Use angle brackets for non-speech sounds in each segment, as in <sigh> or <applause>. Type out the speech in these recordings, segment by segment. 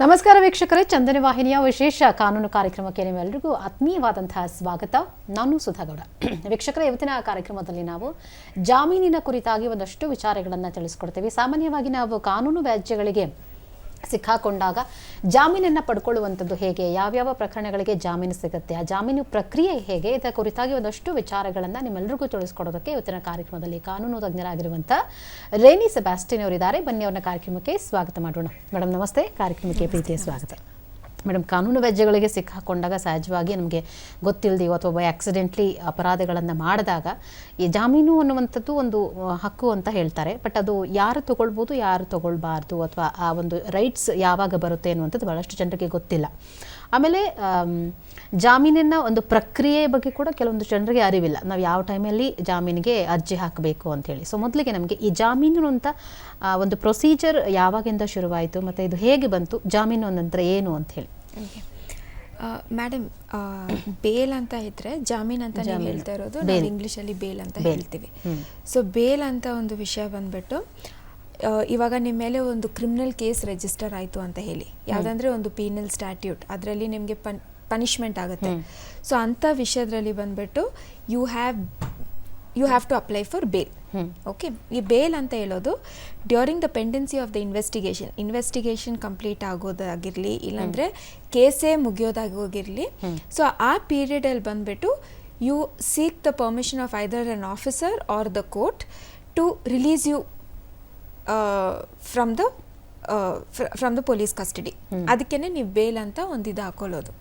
ನಮಸ್ಕಾರ ವೀಕ್ಷಕರೇ, ಚಂದನ ವಾಹಿನಿಯ ವಿಶೇಷ ಕಾನೂನು ಕಾರ್ಯಕ್ರಮಕ್ಕೆ ನಿಮ್ಮೆಲ್ಲರಿಗೂ ಆತ್ಮೀಯವಾದಂತಹ ಸ್ವಾಗತ. ನಾನು ಸುಧಾಗೌಡ. <clears throat> ವೀಕ್ಷಕರೇ, ಇವತ್ತಿನ ಕಾರ್ಯಕ್ರಮದಲ್ಲಿ ನಾವು ಜಾಮೀನಿನ ಕುರಿತಾಗಿ ಒಂದಷ್ಟು ವಿಚಾರಗಳನ್ನು ತಿಳಿಸ್ಕೊಡ್ತೇವೆ. ಸಾಮಾನ್ಯವಾಗಿ ನಾವು ಕಾನೂನು ವ್ಯಾಜ್ಯಗಳಿಗೆ ಸಿಕ್ಕಾಕೊಂಡಾಗ ಜಾಮೀನನ್ನು ಪಡ್ಕೊಳ್ಳುವಂಥದ್ದು ಹೇಗೆ? ಯಾವ್ಯಾವ ಪ್ರಕರಣಗಳಿಗೆ ಜಾಮೀನು ಸಿಗುತ್ತೆ? ಆ ಜಾಮೀನು ಪ್ರಕ್ರಿಯೆ ಹೇಗೆ? ಇದರ ಕುರಿತಾಗಿ ಒಂದಷ್ಟು ವಿಚಾರಗಳನ್ನು ನಿಮ್ಮೆಲ್ಲರಿಗೂ ತಿಳಿಸ್ಕೊಡೋದಕ್ಕೆ ಇವತ್ತಿನ ಕಾರ್ಯಕ್ರಮದಲ್ಲಿ ಕಾನೂನು ತಜ್ಞರಾಗಿರುವಂಥ ರೇನಿ ಸೆಬಾಸ್ಟಿನ್ ಅವರಿದ್ದಾರೆ. ಬನ್ನಿ ಅವರನ್ನ ಕಾರ್ಯಕ್ರಮಕ್ಕೆ ಸ್ವಾಗತ ಮಾಡೋಣ. ಮೇಡಮ್ ನಮಸ್ತೆ. ಕಾರ್ಯಕ್ರಮಕ್ಕೆ ಪ್ರೀತಿಯ ಸ್ವಾಗತ. ಮೇಡಮ್, ಕಾನೂನು ವ್ಯಾಜ್ಯಗಳಿಗೆ ಸಿಕ್ಕಾಕೊಂಡಾಗ ಸಹಜವಾಗಿ ನಮಗೆ ಗೊತ್ತಿಲ್ಲದೆಯೋ ಅಥವಾ ಬೈ ಆಕ್ಸಿಡೆಂಟ್ಲಿ ಅಪರಾಧಗಳನ್ನು ಮಾಡಿದಾಗ ಈ ಜಾಮೀನು ಅನ್ನುವಂಥದ್ದು ಒಂದು ಹಕ್ಕು ಅಂತ ಹೇಳ್ತಾರೆ. ಬಟ್ ಅದು ಯಾರು ತಗೊಳ್ಬೋದು, ಯಾರು ತಗೊಳ್ಬಾರ್ದು ಅಥವಾ ಆ ಒಂದು ರೈಟ್ಸ್ ಯಾವಾಗ ಬರುತ್ತೆ ಅನ್ನುವಂಥದ್ದು ಭಾಳಷ್ಟು ಜನರಿಗೆ ಗೊತ್ತಿಲ್ಲ. ಆಮೇಲೆ ಆಮ್, ಜಾಮೀನಿನ ಒಂದು ಪ್ರಕ್ರಿಯೆ ಬಗ್ಗೆ ಕೂಡ ಕೆಲವೊಂದು ಜನರಿಗೆ ಅರಿವಿಲ್ಲ. ನಾವು ಯಾವ ಟೈಮಲ್ಲಿ ಜಾಮೀನಿಗೆ ಅರ್ಜಿ ಹಾಕಬೇಕು ಅಂತೇಳಿ. ಸೊ ಮೊದಲಿಗೆ ನಮಗೆ ಈ ಜಾಮೀನು ಅಂತ ಒಂದು ಪ್ರೊಸೀಜರ್ ಯಾವಾಗಿಂದ ಶುರುವಾಯಿತು ಮತ್ತು ಇದು ಹೇಗೆ ಬಂತು ಜಾಮೀನು ನಂತರ ಏನು ಅಂತ ಹೇಳಿ ಮೇಡಮ್ ಬೇಲ್ ಅಂತ ಇದ್ರೆ ಜಾಮೀನ್ ಅಂತ ನೀವು. ಹೇಳ್ತಾ ಇರೋದು ಇಂಗ್ಲಿಷ್ ನಾವು ಇಂಗ್ಲಿಷಲ್ಲಿ ಬೇಲ್ ಅಂತ ಹೇಳ್ತೀವಿ. ಸೊ ಬೇಲ್ ಅಂತ ಒಂದು ವಿಷಯ ಬಂದ್ಬಿಟ್ಟು ಇವಾಗ ನಿಮ್ಮ ಮೇಲೆ ಒಂದು ಕ್ರಿಮಿನಲ್ ಕೇಸ್ ರಿಜಿಸ್ಟರ್ ಆಯಿತು ಅಂತ ಹೇಳಿ. ಯಾವುದಂದ್ರೆ ಒಂದು ಪೀನಲ್ ಸ್ಟ್ಯಾಟ್ಯೂಟ್ ಅದರಲ್ಲಿ ನಿಮಗೆ ಪನ್ ಪನಿಷ್ಮೆಂಟ್ ಆಗುತ್ತೆ. ಸೊ ಅಂಥ ವಿಷಯದಲ್ಲಿ ಬಂದ್ಬಿಟ್ಟು you have you have to apply for bail okay ಈ ಬೇಲ್ ಅಂತ ಹೇಳೋದು during the pendency of the investigation investigation complete ಆಗೋದಾಗಿರಲಿ ಇಲ್ಲಾಂದರೆ ಕೇಸೇ ಮುಗಿಯೋದಾಗೋಗಿರಲಿ. ಸೊ ಆ ಪೀರಿಯಡಲ್ಲಿ ಬಂದ್ಬಿಟ್ಟು you seek the permission of either an officer or the court to release you from the from the police custody ಅದಕ್ಕೇನೆ ನೀವು ಬೇಲ್ ಅಂತ ಒಂದು ಇದು ಹಾಕೊಳ್ಳೋದು.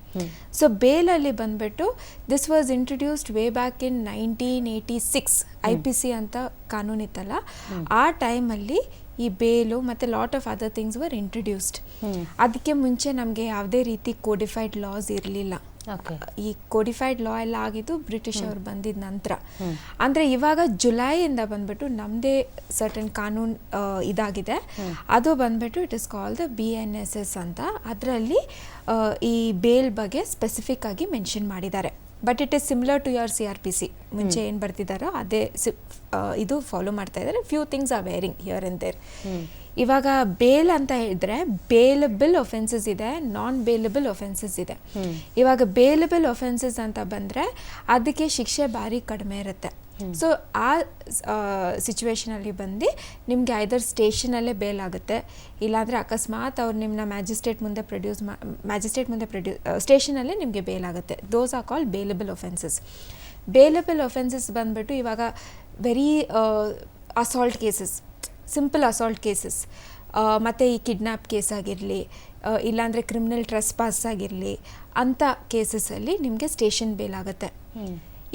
ಸೊ ಬೇಲಲ್ಲಿ ಬಂದ್ಬಿಟ್ಟು this was introduced way back in nineteen eighty six I P C ಅಂತ ಕಾನೂನಿತ್ತಲ್ಲ ಆ ಟೈಮಲ್ಲಿ ಈ ಬೇಲು ಮತ್ತು lot of other things were introduced ಅದಕ್ಕೆ ಮುಂಚೆ ನಮಗೆ ಯಾವುದೇ ರೀತಿ ಕೋಡಿಫೈಡ್ ಲಾಸ್ ಇರಲಿಲ್ಲ. ಈ ಕೋಡಿಫೈಡ್ ಲಾ ಎಲ್ಲ ಆಗಿದ್ದು ಬ್ರಿಟಿಷ್ ಅವರು ಬಂದಿದ ನಂತರ. ಅಂದ್ರೆ ಇವಾಗ ಜುಲೈಯಿಂದ ಬಂದ್ಬಿಟ್ಟು ನಮ್ಮದೇ ಸರ್ಟನ್ ಕಾನೂನ್ ಇದಾಗಿದೆ. ಅದು ಬಂದ್ಬಿಟ್ಟು it is call the B N S S ಅಂತ. ಅದರಲ್ಲಿ ಈ ಬೇಲ್ ಬಗ್ಗೆ ಸ್ಪೆಸಿಫಿಕ್ ಆಗಿ ಮೆನ್ಷನ್ ಮಾಡಿದ್ದಾರೆ. But it is similar to your C R P C ಮುಂಚೆ ಏನು ಬರ್ತಿದ್ದಾರೋ ಅದೇ ಇದು ಫಾಲೋ ಮಾಡ್ತಾ ಇದ್ದಾರೆ. Few things are varying here and there ಇವಾಗ ಬೇಲ್ ಅಂತ ಹೇಳಿದ್ರೆ ಬೇಲಬಲ್ ಒಫೆನ್ಸಸ್ ಇದೆ ನಾನ್ ಬೇಲಬಲ್ ಒಫೆನ್ಸಸ್ ಇದೆ ಇವಾಗ ಬೇಲಬಲ್ ಒಫೆನ್ಸಸ್ ಅಂತ ಬಂದರೆ ಅದಕ್ಕೆ ಶಿಕ್ಷೆ ಭಾರಿ ಕಡಿಮೆ ಇರುತ್ತೆ. ಸೊ ಆ ಸಿಚುವೇಶನಲ್ಲಿ ಬಂದು ನಿಮಗೆ ಐದರ್ ಸ್ಟೇಷನಲ್ಲೇ ಬೇಲ್ ಆಗುತ್ತೆ ಇಲ್ಲಾಂದರೆ ಅಕಸ್ಮಾತ್ ಅವ್ರು ನಿಮ್ಮನ್ನ ಮ್ಯಾಜಿಸ್ಟ್ರೇಟ್ ಮುಂದೆ ಪ್ರೊಡ್ಯೂಸ್ ಮಾ ಮ್ಯಾಜಿಸ್ಟ್ರೇಟ್ ಮುಂದೆ ಪ್ರೊಡ್ಯೂಸ್ ಸ್ಟೇಷನಲ್ಲೇ ನಿಮಗೆ ಬೇಲ್ ಆಗುತ್ತೆ. Those are call bailable offences bailable offences ಬಂದ್ಬಿಟ್ಟು ಇವಾಗ very assault cases simple assault cases ಮತ್ತು ಈ ಕಿಡ್ನ್ಯಾಪ್ ಕೇಸ್ ಆಗಿರಲಿ ಇಲ್ಲಾಂದರೆ ಕ್ರಿಮಿನಲ್ ಟ್ರೆಸ್ ಪಾಸ್ ಆಗಿರಲಿ ಅಂಥ ಕೇಸಸಲ್ಲಿ ನಿಮಗೆ ಸ್ಟೇಷನ್ ಬೇಲ್ ಆಗುತ್ತೆ.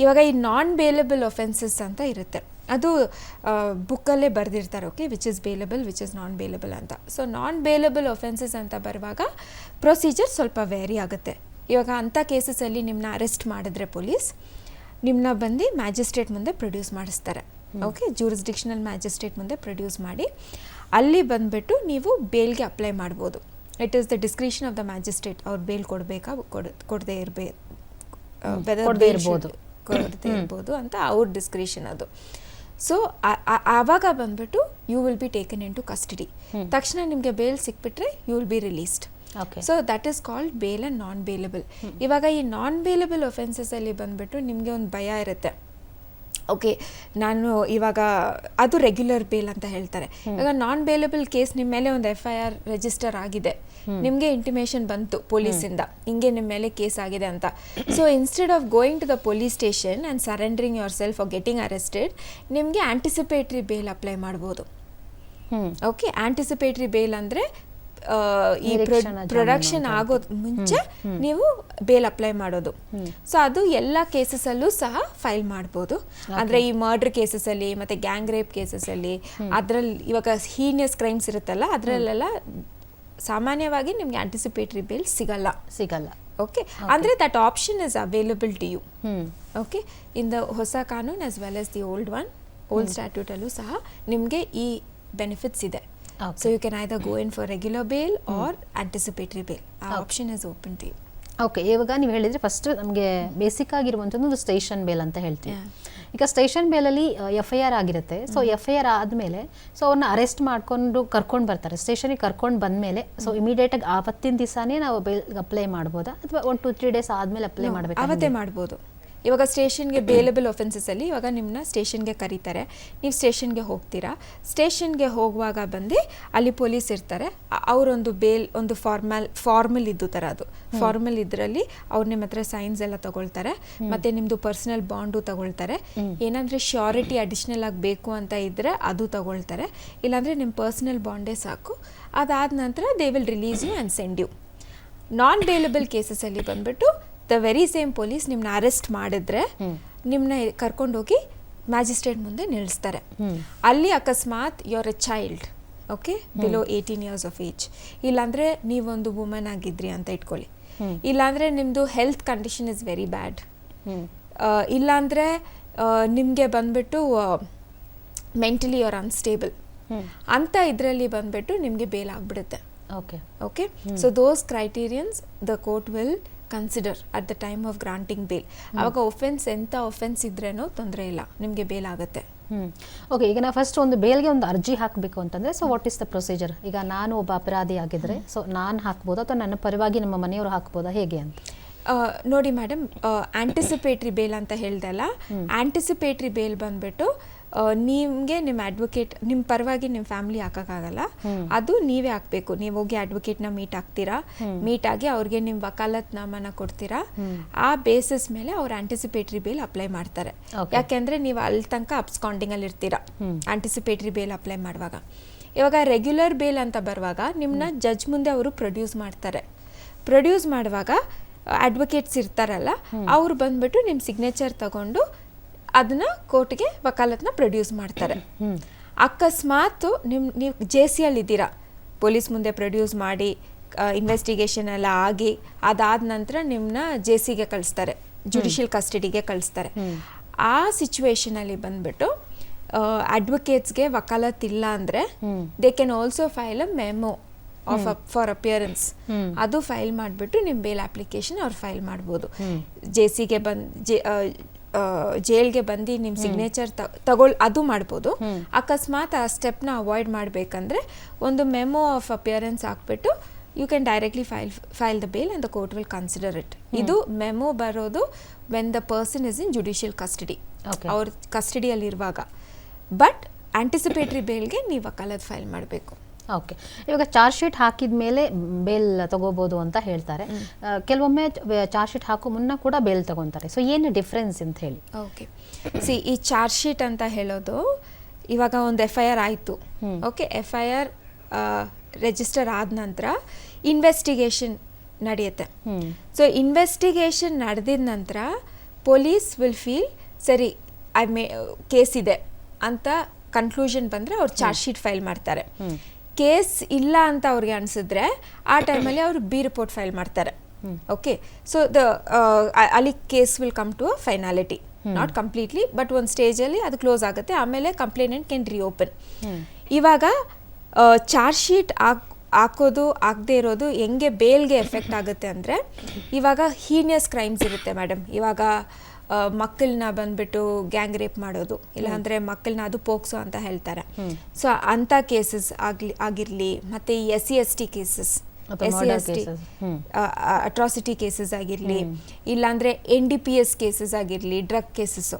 ಇವಾಗ ಈ ನಾನ್ ಬೇಲೇಬಲ್ ಒಫೆನ್ಸಸ್ ಅಂತ ಇರುತ್ತೆ. ಅದು ಬುಕ್ಕಲ್ಲೇ ಬರೆದಿರ್ತಾರೆ okay which is bailable which is non bailable ಅಂತ. ಸೊ ನಾನ್ ಬೇಲಬಲ್ ಒಫೆನ್ಸಸ್ ಅಂತ ಬರುವಾಗ ಪ್ರೊಸೀಜರ್ ಸ್ವಲ್ಪ ವೇರಿ ಆಗುತ್ತೆ. ಇವಾಗ ಅಂಥ ಕೇಸಸಲ್ಲಿ ನಿಮ್ಮನ್ನ ಅರೆಸ್ಟ್ ಮಾಡಿದ್ರೆ ಪೊಲೀಸ್ ನಿಮ್ಮನ್ನ ಬಂದು ಮ್ಯಾಜಿಸ್ಟ್ರೇಟ್ ಮುಂದೆ ಪ್ರೊಡ್ಯೂಸ್ ಮಾಡಿಸ್ತಾರೆ. ಓಕೆ ಜೂರಿಸ್ಡಿಕ್ಷನಲ್ ಮ್ಯಾಜಿಸ್ಟ್ರೇಟ್ ಮುಂದೆ ಪ್ರೊಡ್ಯೂಸ್ ಮಾಡಿ. ಅಲ್ಲಿ ಬಂದುಬಿಟ್ಟು ನೀವು ಬೇಲ್ಗೆ ಅಪ್ಲೈ ಮಾಡ್ಬೋದು. It is the discretion of the magistrate ಅವ್ರು ಬೇಲ್ ಕೊಡಬೇಕಾ ಕೊಡ ಕೊಡದೇ ಇರಬೇಕು ಕೊಡದೇ ಇರ್ಬೋದು. ಕೊಡದೇ ಇರ್ಬೋದು ಅಂತ ಅವ್ರ ಡಿಸ್ಕ್ರಿಷನ್ ಅದು. ಸೊ ಆವಾಗ ಬಂದ್ಬಿಟ್ಟು you will be taken into custody ತಕ್ಷಣ ನಿಮಗೆ bail ಸಿಕ್ಬಿಟ್ರೆ you will be released so that is called bail and non bailable ಇವಾಗ ಈ ನಾನ್ ಬೇಲಬಲ್ ಒಫೆನ್ಸಸ್ ಅಲ್ಲಿ ಬಂದ್ಬಿಟ್ಟು ನಿಮಗೆ ಒಂದು ಭಯ ಇರುತ್ತೆ. ಓಕೆ ನಾನು ಇವಾಗ ಅದು ರೆಗ್ಯುಲರ್ ಬೇಲ್ ಅಂತ ಹೇಳ್ತಾರೆ. ಇವಾಗ ನಾನ್ ಬೇಲಬಲ್ ಕೇಸ್ ನಿಮ್ಮ ಮೇಲೆ ಒಂದು ಎಫ್ ಐ ಆರ್ ರಿಜಿಸ್ಟರ್ ಆಗಿದೆ. ನಿಮಗೆ ಇಂಟಿಮೇಷನ್ ಬಂತು ಪೊಲೀಸಿಂದ. ಹಿಂಗೆ ನಿಮ್ಮ ಮೇಲೆ ಕೇಸ್ ಆಗಿದೆ ಅಂತ. So instead of going to the police station and surrendering yourself or getting arrested ನಿಮಗೆ ಆಂಟಿಸಿಪೇಟ್ರಿ ಬೇಲ್ ಅಪ್ಲೈ ಮಾಡ್ಬೋದು. ಓಕೆ ಆಂಟಿಸಿಪೇಟ್ರಿ ಬೇಲ್ ಅಂದ್ರೆ ಈ ಪ್ರೊಡಕ್ಷನ್ ಆಗೋದ್ ಮುಂಚೆ ನೀವು ಬೇಲ್ ಅಪ್ಲೈ ಮಾಡೋದು. ಸೊ ಅದು ಎಲ್ಲ ಕೇಸಸಲ್ಲೂ ಸಹ ಫೈಲ್ ಮಾಡ್ಬೋದು. ಅಂದ್ರೆ ಈ ಮರ್ಡರ್ ಕೇಸಸ್ ಅಲ್ಲಿ ಮತ್ತೆ ಗ್ಯಾಂಗ್ ರೇಪ್ ಕೇಸಸ್ ಅಲ್ಲಿ ಅದ್ರಲ್ಲಿ ಇವಾಗ ಹೀನಿಯಸ್ ಕ್ರೈಮ್ಸ್ ಇರುತ್ತಲ್ಲ ಅದ್ರಲ್ಲೆಲ್ಲ ಸಾಮಾನ್ಯವಾಗಿ ನಿಮ್ಗೆ ಆಂಟಿಸಿಪೇಟರಿ ಬೇಲ್ ಸಿಗಲ್ಲ. ಸಿಗಲ್ಲ. ಓಕೆ ಅಂದ್ರೆ that option is available to you okay in the ಹೊಸ ಕಾನೂನ್ as well as the old one old ಸ್ಟ್ಯಾಟ್ಯೂಟಲ್ಲೂ ಸಹ ನಿಮಗೆ ಈ ಬೆನಿಫಿಟ್ಸ್ ಇದೆ. Okay. So you can either go in for regular bail or bail. Bail okay. Option is open to you. Okay ಇವಾಗ ನೀವು ಹೇಳಿದ್ರೆ first ನಮಗೆ ಬೇಸಿಕ್ ಆಗಿರುವಂಥದ್ದು ಒಂದು ಸ್ಟೇಷನ್ ಬೇಲ್ ಅಂತ ಹೇಳ್ತೀವಿ. ಈಗ ಸ್ಟೇಷನ್ ಬೇಲಲ್ಲಿ ಎಫ್ ಐ ಆರ್ ಆಗಿರುತ್ತೆ. ಸೊ ಎಫ್ ಐ ಆರ್ ಆದಮೇಲೆ ಸೊ ಅವ್ರನ್ನ ಅರೆಸ್ಟ್ ಮಾಡ್ಕೊಂಡು ಕರ್ಕೊಂಡು ಬರ್ತಾರೆ. ಸ್ಟೇಷನಿಗೆ ಕರ್ಕೊಂಡು ಬಂದಮೇಲೆ ಸೊ ಇಮಿಡಿಯೇಟಾಗಿ ಆವತ್ತಿನ ದಿವಸನೇ ನಾವು ಬೇಲ್ ಅಪ್ಲೈ ಮಾಡ್ಬೋದಾ? ಅಥವಾ ಒನ್ ಟು ತ್ರೀ ಡೇಸ್ ಆದಮೇಲೆ ಅಪ್ಲೈ ಮಾಡಬೇಕು ಅವತ್ತೇ ಮಾಡ್ಬೋದು. ಇವಾಗ ಸ್ಟೇಷನ್ಗೆ ಬೇಲಬಲ್ ಒಫೆನ್ಸಸಲ್ಲಿ ಇವಾಗ ನಿಮ್ಮನ್ನ ಸ್ಟೇಷನ್ಗೆ ಕರೀತಾರೆ. ನೀವು ಸ್ಟೇಷನ್ಗೆ ಹೋಗ್ತೀರಾ? ಸ್ಟೇಷನ್ಗೆ ಹೋಗುವಾಗ ಬಂದು ಅಲ್ಲಿ ಪೊಲೀಸ್ ಇರ್ತಾರೆ. ಅವರೊಂದು ಬೇಲ್ ಒಂದು ಫಾರ್ಮಲ್ ಫಾರ್ಮಲ್ ಇದ್ದು ಥರ ಅದು. ಫಾರ್ಮಲ್ ಇದರಲ್ಲಿ ಅವ್ರು ನಿಮ್ಮ ಹತ್ರ ಸೈನ್ಸ್ ಎಲ್ಲ ತಗೊಳ್ತಾರೆ. ಮತ್ತೆ ನಿಮ್ಮದು ಪರ್ಸನಲ್ ಬಾಂಡು ತಗೊಳ್ತಾರೆ. ಏನಂದರೆ ಶ್ಯೂರಿಟಿ ಅಡಿಷ್ನಲ್ ಆಗಿ ಬೇಕು ಅಂತ ಇದ್ದರೆ ಅದು ತಗೊಳ್ತಾರೆ. ಇಲ್ಲಾಂದರೆ ನಿಮ್ಮ ಪರ್ಸನಲ್ ಬಾಂಡೇ ಸಾಕು. ಅದಾದ ನಂತರ they will release you and send you non bailable ಕೇಸಸಲ್ಲಿ ಬಂದ್ಬಿಟ್ಟು ದ ವೆರಿ ಸೇಮ್ ಪೊಲೀಸ್ ನಿಮ್ಮನ್ನ ಅರೆಸ್ಟ್ ಮಾಡಿದ್ರೆ ನಿಮ್ಮನ್ನ ಕರ್ಕೊಂಡೋಗಿ ಮ್ಯಾಜಿಸ್ಟ್ರೇಟ್ ಮುಂದೆ ನಿಲ್ಲಿಸ್ತಾರೆ. ಅಲ್ಲಿ ಅಕಸ್ಮಾತ್ your a child okay below eighteen years of age ಇಲ್ಲಾಂದರೆ ನೀವೊಂದು ವುಮೆನ್ ಆಗಿದ್ರಿ ಅಂತ ಇಟ್ಕೊಳ್ಳಿ. ಇಲ್ಲಾಂದರೆ ನಿಮ್ಮದು health condition is very bad ಇಲ್ಲಾಂದರೆ ನಿಮಗೆ ಬಂದ್ಬಿಟ್ಟು ಮೆಂಟಲಿ ಆರ್ ಅನ್ಸ್ಟೇಬಲ್ ಅಂತ ಇದರಲ್ಲಿ ಬಂದ್ಬಿಟ್ಟು ನಿಮಗೆ ಬೇಲ್ ಆಗಿಬಿಡುತ್ತೆ. Okay okay so those criterions the court will consider at the time of granting bail ಅವಾಗ ಒಫೆನ್ಸ್ ಎಂಥ ಒಫೆನ್ಸ್ ಇದ್ರೇನೋ ತೊಂದರೆ ಇಲ್ಲ. ನಿಮಗೆ ಬೇಲ್ ಆಗುತ್ತೆ. ಹ್ಞೂ ಓಕೆ ಈಗ ನಾವು ಫಸ್ಟ್ ಒಂದು ಬೇಲ್ಗೆ ಒಂದು ಅರ್ಜಿ ಹಾಕಬೇಕು ಅಂತಂದ್ರೆ so what is the procedure ಈಗ ನಾನು ಒಬ್ಬ ಅಪರಾಧಿ ಆಗಿದ್ರೆ ಸೊ ನಾನು ಹಾಕ್ಬೋದು ಅಥವಾ ನನ್ನ ಪರವಾಗಿ ನಮ್ಮ ಮನೆಯವರು ಹಾಕ್ಬೋದಾ ಹೇಗೆ ಅಂತ? ನೋಡಿ ಮೇಡಮ್ ಆಂಟಿಸಿಪೇಟ್ರಿ ಬೇಲ್ ಅಂತ ಹೇಳ್ದಲ್ಲ ಆಂಟಿಸಿಪೇಟ್ರಿ ಬೇಲ್ ಬಂದ್ಬಿಟ್ಟು ನಿಮಗೆ ನಿಮ್ಮ ಅಡ್ವೊಕೇಟ್ ನಿಮ್ಮ ಪರವಾಗಿ ನಿಮ್ಮ ಫ್ಯಾಮಿಲಿ ಹಾಕೋಕ್ಕಾಗಲ್ಲ. ಅದು ನೀವೇ ಹಾಕಬೇಕು. ನೀವು ಹೋಗಿ ಅಡ್ವೊಕೇಟ್ನ ಮೀಟ್ ಆಗ್ತೀರಾ ಮೀಟ್ ಆಗಿ ಅವ್ರಿಗೆ ನಿಮ್ಮ ವಕಾಲತ್ನಾಮನ ಕೊಡ್ತೀರಾ? ಆ ಬೇಸಿಸ್ ಮೇಲೆ ಅವ್ರು ಆಂಟಿಸಿಪೇಟ್ರಿ ಬೇಲ್ ಅಪ್ಲೈ ಮಾಡ್ತಾರೆ. ಯಾಕೆಂದರೆ ನೀವು ಅಲ್ಲಿ ತನಕ ಅಬ್ಸ್ಕಾಂಡಿಂಗ್ ಅಲ್ಲಿ ಇರ್ತೀರಾ? ಆಂಟಿಸಿಪೇಟ್ರಿ ಬೇಲ್ ಅಪ್ಲೈ ಮಾಡುವಾಗ. ಇವಾಗ ರೆಗ್ಯುಲರ್ ಬೇಲ್ ಅಂತ ಬರುವಾಗ ನಿಮ್ಮನ್ನ ಜಡ್ಜ್ ಮುಂದೆ ಅವರು ಪ್ರೊಡ್ಯೂಸ್ ಮಾಡ್ತಾರೆ. ಪ್ರೊಡ್ಯೂಸ್ ಮಾಡುವಾಗ ಅಡ್ವೊಕೇಟ್ಸ್ ಇರ್ತಾರಲ್ಲ ಅವ್ರು ಬಂದ್ಬಿಟ್ಟು ನಿಮ್ಮ ಸಿಗ್ನೇಚರ್ ತಗೊಂಡು ಅದನ್ನ ಕೋರ್ಟ್ಗೆ ವಕಾಲತ್ನ ಪ್ರೊಡ್ಯೂಸ್ ಮಾಡ್ತಾರೆ. ಅಕಸ್ಮಾತ್ ನಿಮ್ ನೀವು ಜೆ ಸಿ ಅಲ್ಲಿ ಇದ್ದೀರಾ ಪೊಲೀಸ್ ಮುಂದೆ ಪ್ರೊಡ್ಯೂಸ್ ಮಾಡಿ ಇನ್ವೆಸ್ಟಿಗೇಷನ್ ಎಲ್ಲ ಆಗಿ ಅದಾದ ನಂತರ ನಿಮ್ಮನ್ನ ಜೆ ಸಿಗೆ ಕಳಿಸ್ತಾರೆ. ಜುಡಿಷಿಯಲ್ ಕಸ್ಟಡಿಗೆ ಕಳಿಸ್ತಾರೆ. ಆ ಸಿಚುವೇಶನ್ ಅಲ್ಲಿ ಬಂದ್ಬಿಟ್ಟು ಅಡ್ವೊಕೇಟ್ಸ್ಗೆ ವಕಾಲತ್ ಇಲ್ಲ ಅಂದ್ರೆ they can also file a memo of for appearance ಅದು ಫೈಲ್ ಮಾಡಿಬಿಟ್ಟು ನಿಮ್ಮ ಬೇಲ್ ಅಪ್ಲಿಕೇಶನ್ ಅವ್ರು ಫೈಲ್ ಮಾಡ್ಬೋದು. ಜೆ ಸಿಗೆ ಬಂದು ಜೈಲ್ಗೆ ಬಂದು ನಿಮ್ಮ ಸಿಗ್ನೇಚರ್ ತಗೊಳ್ ಅದು ಮಾಡ್ಬೋದು. ಅಕಸ್ಮಾತ್ ಆ ಸ್ಟೆಪ್ನ ಅವಾಯ್ಡ್ ಮಾಡಬೇಕಂದ್ರೆ ಒಂದು ಮೆಮೊ ಆಫ್ ಅಪಿಯರೆನ್ಸ್ ಹಾಕ್ಬಿಟ್ಟು you can directly file file the bail and the court will consider it ಇದು ಮೆಮೊ ಬರೋದು when the person is in judicial custody. ಅವ್ರ ಕಸ್ಟಡಿಯಲ್ಲಿರುವಾಗ ಬಟ್ ಆಂಟಿಸಿಪೇಟ್ರಿ ಬೇಲ್ಗೆ ನೀವು ವಕಾಲತ್ ಫೈಲ್ ಮಾಡಬೇಕು. ಓಕೆ ಇವಾಗ ಚಾರ್ಜ್ ಶೀಟ್ ಹಾಕಿದ ಮೇಲೆ ಬೇಲ್ ತಗೋಬೋದು ಅಂತ ಹೇಳ್ತಾರೆ. ಕೆಲವೊಮ್ಮೆ ಚಾರ್ಜ್ ಶೀಟ್ ಹಾಕೋ ಮುನ್ನ ಕೂಡ ಬೇಲ್ ತಗೊಂತಾರೆ. ಸೊ ಏನು ಡಿಫ್ರೆನ್ಸ್ ಅಂತ ಹೇಳಿ? ಓಕೆ ಸಿ ಈ ಚಾರ್ಜ್ ಶೀಟ್ ಅಂತ ಹೇಳೋದು ಇವಾಗ ಒಂದು ಎಫ್ ಐ ಆರ್ ಆಯಿತು. Okay F I R register ಆದ ನಂತರ ಇನ್ವೆಸ್ಟಿಗೇಷನ್ ನಡೆಯುತ್ತೆ. ಸೊ ಇನ್ವೆಸ್ಟಿಗೇಷನ್ ನಡೆದಿದ ನಂತರ ಪೊಲೀಸ್ ವಿಲ್ ಫೀಲ್ ಸರಿ ಐ ಮೇ ಕೇಸ್ ಇದೆ. ಅಂತ ಕನ್ಕ್ಲೂಷನ್ ಬಂದರೆ ಅವ್ರು ಚಾರ್ಜ್ ಶೀಟ್ ಫೈಲ್ ಮಾಡ್ತಾರೆ. ಕೇಸ್ ಇಲ್ಲ ಅಂತ ಅವ್ರಿಗೆ ಅನಿಸಿದ್ರೆ ಆ ಟೈಮಲ್ಲಿ ಅವರು ಬಿ ರಿಪೋರ್ಟ್ ಫೈಲ್ ಮಾಡ್ತಾರೆ. ಓಕೆ ಸೊ ದ ಅಲ್ಲಿ case will come to a finality not completely but ಒಂದು ಸ್ಟೇಜಲ್ಲಿ ಅದು ಕ್ಲೋಸ್ ಆಗುತ್ತೆ. ಆಮೇಲೆ ಕಂಪ್ಲೇನೆಂಟ್ ಕ್ಯಾನ್ ರಿಓಪನ್ ಇವಾಗ ಚಾರ್ಜ್ ಶೀಟ್ ಆಗ ಹಾಕೋದು ಆಗದೆ ಇರೋದು ಹೆಂಗೆ ಬೇಲ್ಗೆ ಎಫೆಕ್ಟ್ ಆಗುತ್ತೆ ಅಂದರೆ ಇವಾಗ ಹೀನಿಯಸ್ ಕ್ರೈಮ್ಸ್ ಇರುತ್ತೆ ಮೇಡಮ್ ಇವಾಗ ಮಕ್ಕಳನ್ನ ಬಂದ್ಬಿಟ್ಟು ಗ್ಯಾಂಗ್ ರೇಪ್ ಮಾಡೋದು. ಇಲ್ಲಾಂದ್ರೆ ಮಕ್ಕಳನ್ನ ಅದು ಪೋಕ್ಸೋ ಅಂತ ಹೇಳ್ತಾರೆ. ಸೊ ಅಂತ ಕೇಸಸ್ ಆಗ್ಲಿ ಆಗಿರಲಿ ಮತ್ತೆ S C S T cases S C S T atrocity cases ಆಗಿರಲಿ ಇಲ್ಲಾಂದ್ರೆ N D P S cases ಆಗಿರಲಿ ಡ್ರಗ್ ಕೇಸಸ್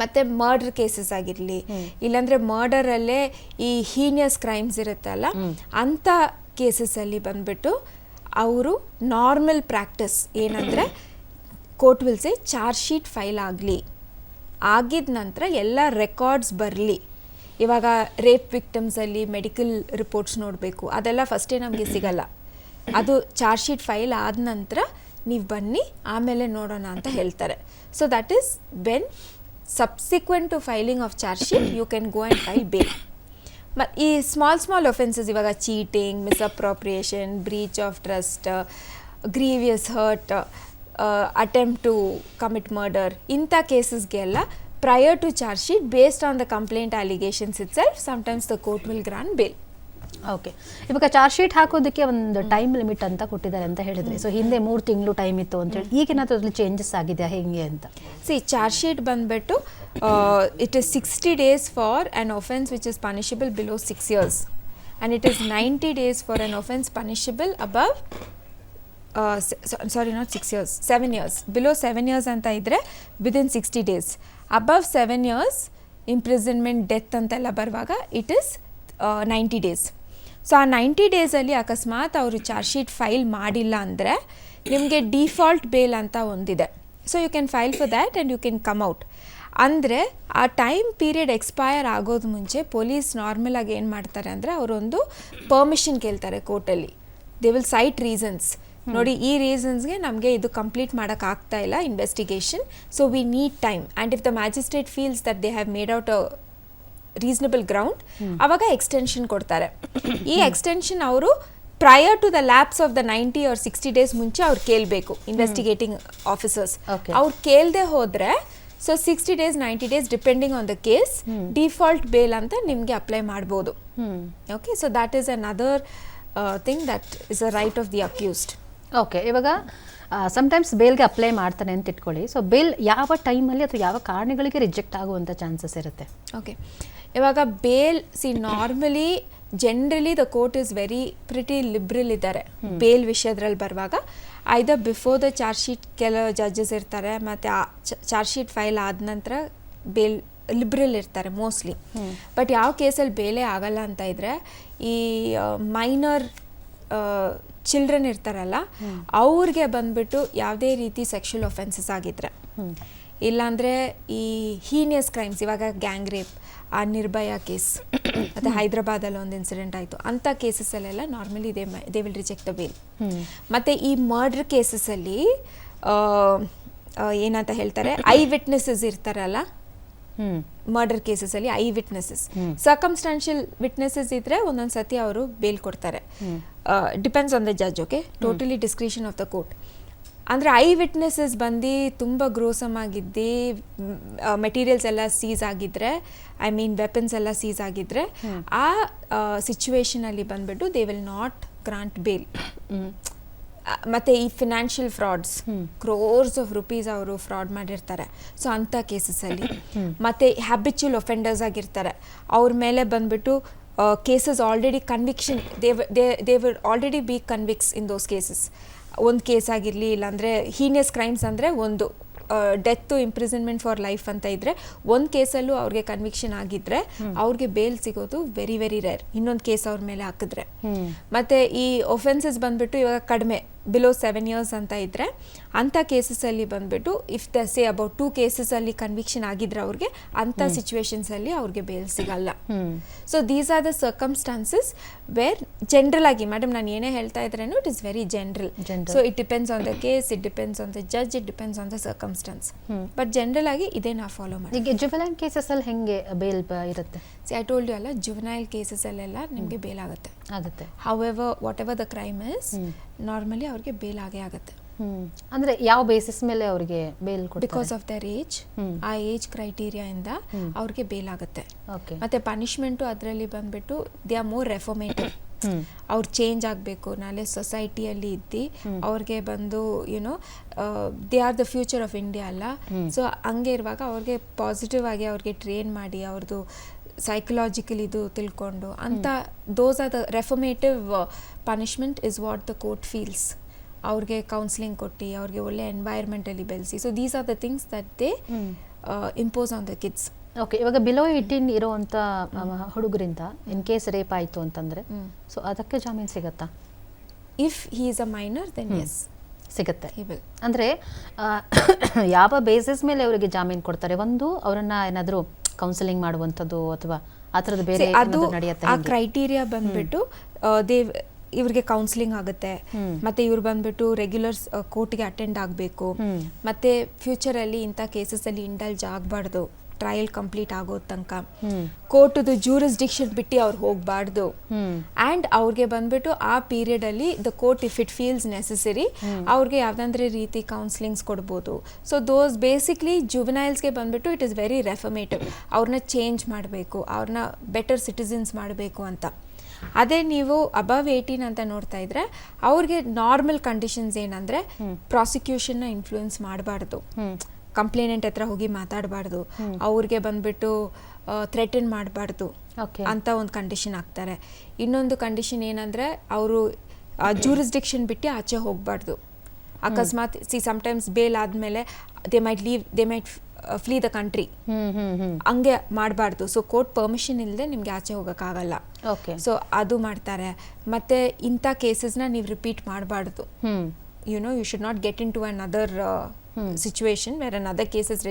ಮತ್ತೆ ಮರ್ಡರ್ ಕೇಸಸ್ ಆಗಿರಲಿ ಇಲ್ಲಾಂದ್ರೆ ಮರ್ಡರ್ ಅಲ್ಲೇ ಈ ಹೀನಿಯಸ್ ಕ್ರೈಮ್ಸ್ ಇರುತ್ತಲ್ಲ ಅಂತ ಕೇಸಸ್ ಅಲ್ಲಿ ಬಂದ್ಬಿಟ್ಟು ಅವರು ನಾರ್ಮಲ್ ಪ್ರಾಕ್ಟಿಸ್ ಏನಂದ್ರೆ court will say charge sheet file ಆಗಲಿ. ಆಗಿದ ನಂತರ ಎಲ್ಲ ರೆಕಾರ್ಡ್ಸ್ ಬರಲಿ. ಇವಾಗ ರೇಪ್ ವಿಕ್ಟಮ್ಸಲ್ಲಿ ಮೆಡಿಕಲ್ ರಿಪೋರ್ಟ್ಸ್ ನೋಡಬೇಕು. ಅದೆಲ್ಲ ಫಸ್ಟೇ ನಮಗೆ ಸಿಗಲ್ಲ. ಅದು ಚಾರ್ಜ್ ಶೀಟ್ ಫೈಲ್ ಆದ ನಂತರ ನೀವು ಬನ್ನಿ, ಆಮೇಲೆ ನೋಡೋಣ ಅಂತ ಹೇಳ್ತಾರೆ. So that is when subsequent to filing of charge sheet you can go and file bail ಮ ಈ ಸ್ಮಾಲ್ ಸ್ಮಾಲ್ ಒಫೆನ್ಸಸ್ ಇವಾಗ cheating misappropriation breach of trust grievous hurt attempt to commit murder ಇಂಥ ಕೇಸಸ್ಗೆಲ್ಲ prior to charge sheet based on the complaint allegations itself sometimes the court will grant bail okay ಇವಾಗ charge sheet ಹಾಕೋದಕ್ಕೆ ಒಂದು time limit ಅಂತ ಕೊಟ್ಟಿದ್ದಾರೆ ಅಂತ ಹೇಳಿದ್ರೆ. So ಹಿಂದೆ ಮೂರು ತಿಂಗಳು ಟೈಮ್ ಇತ್ತು ಅಂತ ಹೇಳಿ. ಈಗೇನಾದ್ರೂ ಅದ್ರಲ್ಲಿ ಚೇಂಜಸ್ ಆಗಿದೆಯಾ? ಹೇಗೆ ಅಂತ? ಸಿ ಚಾರ್ಜ್ ಶೀಟ್ ಬಂದ್ಬಿಟ್ಟು it is sixty days for an offence which is punishable below six years and it is ninety days for an offence punishable above sorry not six years seven years below seven years ಅಂತ ಇದ್ದರೆ within sixty days above seven years imprisonment death ಅಂತೆಲ್ಲ ಬರುವಾಗ it is ninety days so ಆ ninety ಡೇಸಲ್ಲಿ ಅಕಸ್ಮಾತ್ ಅವರು charge sheet file ಮಾಡಿಲ್ಲ ಅಂದರೆ ನಿಮಗೆ ಡಿಫಾಲ್ಟ್ ಬೇಲ್ ಅಂತ ಒಂದಿದೆ. So you can file for that and you can come out ಅಂದರೆ ಆ ಟೈಮ್ ಪೀರಿಯಡ್ ಎಕ್ಸ್ಪೈರ್ ಆಗೋದು ಮುಂಚೆ ಪೊಲೀಸ್ ನಾರ್ಮಲ್ ಆಗಿ ಏನು ಮಾಡ್ತಾರೆ ಅಂದರೆ ಅವರೊಂದು ಪರ್ಮಿಷನ್ ಕೇಳ್ತಾರೆ ಕೋರ್ಟಲ್ಲಿ ದೇ ವಿಲ್ ಸೈಟ್ ರೀಸನ್ಸ್ ನೋಡಿ ಈ ರೀಸನ್ಸ್ಗೆ ನಮಗೆ ಇದು ಕಂಪ್ಲೀಟ್ ಮಾಡೋಕೆ ಆಗ್ತಾ ಇಲ್ಲ investigation so we need time and if the magistrate feels that they have made out a reasonable ground ಅವಾಗ ಎಕ್ಸ್ಟೆನ್ಷನ್ ಕೊಡ್ತಾರೆ. ಈ ಎಕ್ಸ್ಟೆನ್ಷನ್ ಅವರು prior to the lapse of the ninety or sixty days ಮುಂಚೆ ಅವ್ರು ಕೇಳಬೇಕು ಇನ್ವೆಸ್ಟಿಗೇಟಿಂಗ್ ಆಫೀಸರ್ಸ್. ಅವ್ರು ಕೇಳದೆ ಹೋದರೆ so sixty days ninety days depending on the case default bail ಅಂತ ನಿಮಗೆ ಅಪ್ಲೈ ಮಾಡ್ಬೋದು. Okay so that is another thing that is a right of the accused okay ಇವಾಗ ಸಮ್ಟೈಮ್ಸ್ ಬೇಲ್ಗೆ ಅಪ್ಲೈ ಮಾಡ್ತಾನೆ ಅಂತ ಇಟ್ಕೊಳ್ಳಿ. ಸೊ ಬೇಲ್ ಯಾವ ಟೈಮಲ್ಲಿ ಅಥವಾ ಯಾವ ಕಾರಣಗಳಿಗೆ ರಿಜೆಕ್ಟ್ ಆಗುವಂಥ ಚಾನ್ಸಸ್ ಇರುತ್ತೆ? ಓಕೆ ಇವಾಗ bail see normally generally the court is very pretty liberal ಇದ್ದಾರೆ. ಬೇಲ್ ವಿಷಯದ್ರಲ್ಲಿ ಬರುವಾಗ either before the charge sheet ಕೆಲವು ಜಡ್ಜಸ್ ಇರ್ತಾರೆ ಮತ್ತು ಆ ಚಾರ್ಜ್ ಶೀಟ್ ಫೈಲ್ ಆದ ನಂತರ ಬೇಲ್ ಲಿಬ್ರಲ್ ಇರ್ತಾರೆ ಮೋಸ್ಟ್ಲಿ ಬಟ್ ಯಾವ ಕೇಸಲ್ಲಿ ಬೇಲೇ ಆಗಲ್ಲ ಅಂತ ಇದ್ರೆ ಈ ಮೈನರ್ ಚಿಲ್ಡ್ರನ್ ಇರ್ತಾರಲ್ಲ ಅವ್ರಿಗೆ ಬಂದ್ಬಿಟ್ಟು ಯಾವುದೇ ರೀತಿ ಸೆಕ್ಷುವಲ್ ಒಫೆನ್ಸಸ್ ಆಗಿದ್ರೆ. ಇಲ್ಲಾಂದರೆ ಈ ಹೀನಿಯಸ್ ಕ್ರೈಮ್ಸ್ ಇವಾಗ ಗ್ಯಾಂಗ್ ರೇಪ್ ಆ ನಿರ್ಭಯ ಕೇಸ್ <coughs> ಮತ್ತು ಹೈದ್ರಾಬಾದಲ್ಲಿ ಒಂದು ಇನ್ಸಿಡೆಂಟ್ ಆಯಿತು. ಅಂಥ ಕೇಸಸ್ಸಲ್ಲೆಲ್ಲ normally they they will reject the bail ಮತ್ತು ಈ ಮರ್ಡ್ರ್ ಕೇಸಸ್ಸಲ್ಲಿ ಏನಂತ ಹೇಳ್ತಾರೆ <coughs> ಐ ವಿಟ್ನೆಸಸ್ ಇರ್ತಾರಲ್ಲ ಹ್ಮ್. ಮರ್ಡರ್ ಕೇಸಸಲ್ಲಿ ಐ ವಿಟ್ನೆಸಸ್ ಸರ್ಕಮ್ಸ್ಟಾನ್ಷಿಯಲ್ ವಿಟ್ನೆಸಸ್ ಇದ್ರೆ ಒಂದೊಂದು ಸತಿ ಅವರು ಬೇಲ್ ಕೊಡ್ತಾರೆ. Depends on the judge okay totally discretion of the court ಅಂದ್ರೆ ಐ ವಿಟ್ನೆಸಸ್ ಬಂದು ತುಂಬಾ ಗ್ರೋಸಮ್ ಆಗಿದ್ದು ಮೆಟೀರಿಯಲ್ಸ್ ಎಲ್ಲ ಸೀಸ್ ಆಗಿದ್ರೆ ಐ ಮೀನ್ ವೆಪನ್ಸ್ ಎಲ್ಲ ಸೀಸ್ ಆಗಿದ್ರೆ ಆ ಸಿಚುವೇಶನಲ್ಲಿ ಬಂದ್ಬಿಟ್ಟು they will not grant bail ಮತ್ತು ಈ financial frauds crores of rupees ಅವರು ಫ್ರಾಡ್ ಮಾಡಿರ್ತಾರೆ. ಸೊ ಅಂತ ಕೇಸಸ್ ಅಲ್ಲಿ <clears throat> ಮತ್ತೆ ಹ್ಯಾಬಿಚುಲ್ ಒಫೆಂಡರ್ಸ್ ಆಗಿರ್ತಾರೆ. ಅವ್ರ ಮೇಲೆ ಬಂದ್ಬಿಟ್ಟು cases already conviction they they will already be convicts in those cases ಒಂದು ಕೇಸ್ ಆಗಿರಲಿ ಇಲ್ಲಾಂದರೆ ಹೀನಿಯಸ್ ಕ್ರೈಮ್ಸ್ ಅಂದರೆ ಒಂದು ಡೆತ್ತು ಇಂಪ್ರಿಸನ್ಮೆಂಟ್ ಫಾರ್ ಲೈಫ್ ಅಂತ ಇದ್ರೆ ಒಂದು ಕೇಸಲ್ಲೂ ಅವ್ರಿಗೆ ಕನ್ವಿಕ್ಷನ್ ಆಗಿದ್ರೆ ಅವ್ರಿಗೆ ಬೇಲ್ ಸಿಗೋದು ವೆರಿ ವೆರಿ ರೇರ್ ಇನ್ನೊಂದು ಕೇಸ್ ಅವ್ರ ಮೇಲೆ ಹಾಕಿದ್ರೆ. ಮತ್ತೆ ಈ ಒಫೆನ್ಸಸ್ ಬಂದ್ಬಿಟ್ಟು ಇವಾಗ ಕಡಿಮೆ. ಬಿಲೋ ಸೆವೆನ್ ಇಯರ್ಸ್ ಅಂತ ಇದ್ದರೆ ಅಂಥ ಕೇಸಸಲ್ಲಿ ಬಂದ್ಬಿಟ್ಟು if the say about two ಕೇಸಸಲ್ಲಿ conviction ಆಗಿದ್ರೆ ಅವ್ರಿಗೆ ಅಂಥ ಸಿಚುವೇಶನ್ಸಲ್ಲಿ ಅವ್ರಿಗೆ ಬೇಲ್ ಸಿಗಲ್ಲ. So these are the circumstances where general ಆಗಿ ಮೇಡಮ್ ನಾನು ಏನೇ ಹೇಳ್ತಾ ಇದ್ರೇನು it is very general. So it depends on the case it depends on the judge it depends on the circumstance but general ಆಗಿ ಇದೇ ನಾವು follow ಮಾಡಿ ಈಗ ಜುವೆಲೈನ್ ಕೇಸಸ್ಸಲ್ಲಿ ಹೆಂಗೆ ಬೇಲ್ ಇರುತ್ತೆ? ಸಿ ಐ ಟೋಲ್ಡ್ ಯು ಅಲ್ಲ ಜುವನೈಲ್ ಕೇಸಸಲ್ಲೆಲ್ಲ ನಿಮಗೆ ಬೇಲ್ ಆಗುತ್ತೆ. ಆಗುತ್ತೆ. However whatever the crime is normally ಅವ್ರಿಗೆ ಬೇಲ್ ಆಗೇ ಆಗುತ್ತೆ. ಅಂದ್ರೆ ಯಾವ ಬೇಸಿಸ್ ಮೇಲೆ ಅವರಿಗೆ bail because of their age ಆ ಏಜ್ ಕ್ರೈಟೀರಿಯಾ ಇಂದ ಅವ್ರಿಗೆ ಬೇಲ್ ಆಗುತ್ತೆ. ಓಕೆ ಮತ್ತೆ ಪನಿಷ್ಮೆಂಟು ಅದರಲ್ಲಿ ಬಂದ್ಬಿಟ್ಟು ದೇ ಆರ್ ಮೋರ್ ರೆಫರ್ಮೇಟಿವ್ ಅವ್ರು ಚೇಂಜ್ ಆಗಬೇಕು ನಾಳೆ ಸೊಸೈಟಿಯಲ್ಲಿ ಇದ್ದು ಅವ್ರಿಗೆ ಬಂದು you know they are the future of India ಅಲ್ಲ. ಸೊ ಹಂಗೆ ಇರುವಾಗ ಅವ್ರಿಗೆ ಪಾಸಿಟಿವ್ ಆಗಿ ಅವ್ರಿಗೆ ಟ್ರೈನ್ ಮಾಡಿ ಅವ್ರದ್ದು ಸೈಕಲಾಜಿಕಲ್ ಇದು ತಿಳ್ಕೊಂಡು ಅಂತ those are the reformative punishment is what the court feels ಅವ್ರಿಗೆ ಕೌನ್ಸಿಲಿಂಗ್ ಕೊಟ್ಟು ಅವ್ರಿಗೆ ಒಳ್ಳೆ ಎನ್ವೈರ್ಮೆಂಟಲ್ಲಿ ಬೆಳೆಸಿ. So these are the things that they impose on the kids okay ಇವಾಗ ಬಿಲೋ ಏಯ್ಟೀನ್ ಇರುವಂತ ಹುಡುಗರಿಂದ ಇನ್ ಕೇಸ್ ರೇಪ್ ಆಯಿತು ಅಂತಂದರೆ ಸೊ ಅದಕ್ಕೆ ಜಾಮೀನು ಸಿಗತ್ತಾ? If he is a minor then yes ಸಿಗುತ್ತೆ. ಅಂದ್ರೆ <coughs> ಯಾವ ಬೇಸಿಸ್ ಮೇಲೆ ಅವರಿಗೆ ಜಾಮೀನು ಕೊಡ್ತಾರೆ? ಒಂದು ಅವರನ್ನು ಏನಾದರೂ ಕೌನ್ಸಿಲಿಂಗ್ ಮಾಡುವಂಥದ್ದು ಅಥವಾ ಆ ಥರದ್ದು ಬೇರೆ ಅದು ನಡೆಯುತ್ತೆ ಆ? ಕ್ರೈಟೀರಿಯಾ ಬಂದ್ಬಿಟ್ಟು ದೇವ್ ಇವ್ರಿಗೆ ಕೌನ್ಸಿಲಿಂಗ್ ಆಗುತ್ತೆ. ಮತ್ತೆ ಇವ್ರು ಬಂದ್ಬಿಟ್ಟು ರೆಗ್ಯುಲರ್ ಕೋರ್ಟ್ಗೆ ಅಟೆಂಡ್ ಆಗಬೇಕು. ಫ್ಯೂಚರ್ ಮತ್ತೆ ಫ್ಯೂಚರಲ್ಲಿ ಇಂಥ ಕೇಸಸಲ್ಲಿ ಇಂಡಲ್ಜ್ ಆಗಬಾರ್ದು. ಟ್ರಯಲ್ ಕಂಪ್ಲೀಟ್ ಆಗೋ ತನಕ. ಕೋರ್ಟದು ಜೂರಿಸ್ಡಿಕ್ಷನ್ ಬಿಟ್ಟು ಅವ್ರು ಹೋಗಬಾರ್ದು. ಅಂಡ್ ಆ್ಯಂಡ್ ಅವ್ರಿಗೆ ಬಂದ್ಬಿಟ್ಟು ಆ ಪೀರಿಯಡ್ ಅಲ್ಲಿ the court if it feels necessary ಅವ್ರಿಗೆ ಯಾವ್ದಂದ್ರೆ ರೀತಿ ಕೌನ್ಸಿಲಿಂಗ್ಸ್ ಕೊಡ್ಬೋದು. ಸೊ ದೋಸ್ ಬೇಸಿಕ್ಲಿ ಜುವೆನೈಲ್ಸ್ಗೆ ಬಂದ್ಬಿಟ್ಟು ಇಟ್ ಇಸ್ ವೆರಿ ರೆಫರ್ಮೇಟಿವ್ ಅವ್ರನ್ನ ಚೇಂಜ್ ಮಾಡಬೇಕು ಅವ್ರನ್ನ ಬೆಟರ್ ಸಿಟಿಸನ್ಸ್ ಮಾಡಬೇಕು ಅಂತ. ಅದೇ ನೀವು ಅಬವ್ ಏಯ್ಟೀನ್ ಅಂತ ನೋಡ್ತಾ ಇದ್ರೆ ಅವ್ರಿಗೆ ನಾರ್ಮಲ್ ಕಂಡೀಷನ್ಸ್ ಏನಂದ್ರೆ ಪ್ರಾಸಿಕ್ಯೂಷನ್ ಇನ್ಫ್ಲೂಯೆನ್ಸ್ ಮಾಡಬಾರ್ದು. ಕಂಪ್ಲೇನೆಂಟ್ ಹತ್ರ ಹೋಗಿ ಮಾತಾಡಬಾರ್ದು. ಅವ್ರಿಗೆ ಬಂದ್ಬಿಟ್ಟು ಥ್ರೆಟನ್ ಮಾಡಬಾರ್ದು. ಅಂತ ಒಂದು ಕಂಡೀಷನ್ ಹಾಕ್ತಾರೆ. ಇನ್ನೊಂದು ಕಂಡೀಷನ್ ಏನಂದ್ರೆ ಅವರು ಜೂರಿಸ್ಡಿಕ್ಷನ್ ಬಿಟ್ಟು ಆಚೆ ಹೋಗಬಾರ್ದು. ಅಕಸ್ಮಾತ್ ಸಿ ಸಮ್ಟೈಮ್ಸ್ ಬೇಲ್ ಆದಮೇಲೆ they might leave they might flee the country ಹಂಗೆ ಮಾಡಬಾರ್ದು. ಸೊ ಕೋರ್ಟ್ ಪರ್ಮಿಷನ್ ಇಲ್ಲದೆ ನಿಮಗೆ ಆಚೆ ಹೋಗೋಕ್ಕಾಗಲ್ಲ. ಓಕೆ. ಸೊ ಅದು ಮಾಡ್ತಾರೆ. ಮತ್ತೆ ಇಂಥ ಕೇಸಸ್ನ ನೀವು ರಿಪೀಟ್ ಮಾಡಬಾರ್ದು. ಹ್ಮ್ you you you should get into another to another situation another an is cases